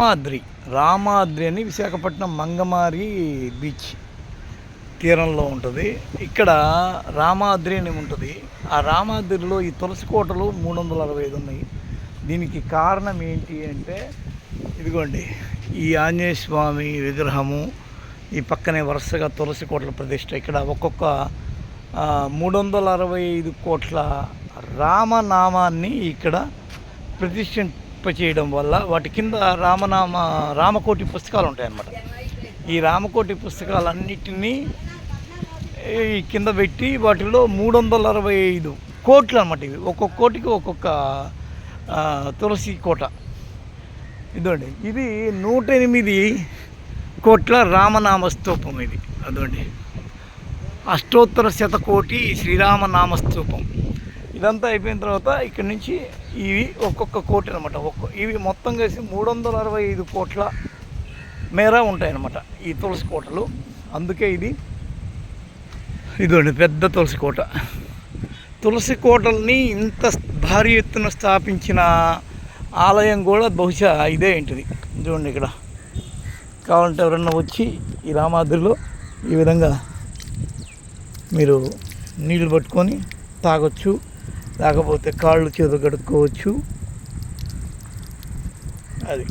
రామాద్రి రామాద్రి అని విశాఖపట్నం మంగమారి బీచ్ తీరంలో ఉంటుంది. ఇక్కడ రామాద్రి అని ఉంటుంది. ఆ రామాద్రిలో ఈ తులసి కోటలు మూడు వందల అరవై ఐదు ఉన్నాయి. దీనికి కారణం ఏంటి అంటే ఇదిగోండి ఈ ఆంజనేయ స్వామి విగ్రహము ఈ పక్కనే వరుసగా తులసి కోటల ప్రతిష్ట. ఇక్కడ ఒక్కొక్క మూడు వందల అరవై ఐదు కోట్ల రామనామాన్ని ఇక్కడ చేయడం వల్ల వాటి కింద రామనామ రామకోటి పుస్తకాలు ఉంటాయన్నమాట. ఈ రామకోటి పుస్తకాలన్నిటినీ ఈ కింద పెట్టి వాటిలో మూడు వందల అరవై ఐదు కోట్లు అనమాట ఇవి. ఒక్కొక్క కోటికి ఒక్కొక్క తులసి కోట. ఇదండి ఇది నూట ఎనిమిది కోట్ల రామనామ స్తూపం ఇది. అదండి అష్టోత్తర శతకోటి శ్రీరామనామ స్తూపం. ఇదంతా అయిపోయిన తర్వాత ఇక్కడ నుంచి ఇవి ఒక్కొక్క కోటి అనమాట ఒక్క ఇవి మొత్తం కలిసి మూడు వందల అరవై ఐదు కోట్ల మేర ఉంటాయన్నమాట ఈ తులసి కోటలు. అందుకే ఇది ఇదండి పెద్ద తులసి కోట. తులసి కోటల్ని ఇంత భారీ ఎత్తున స్థాపించిన ఆలయం కూడా బహుశా ఇదే ఏంటిది. చూడండి ఇక్కడ. కావాలంటే ఎవరన్నా వచ్చి ఈ రామాద్రిలో ఈ విధంగా మీరు నీళ్ళు పట్టుకొని తాగొచ్చు. లేకపోతే కాళ్ళు చేతులు కడుక్కోవచ్చు. అది.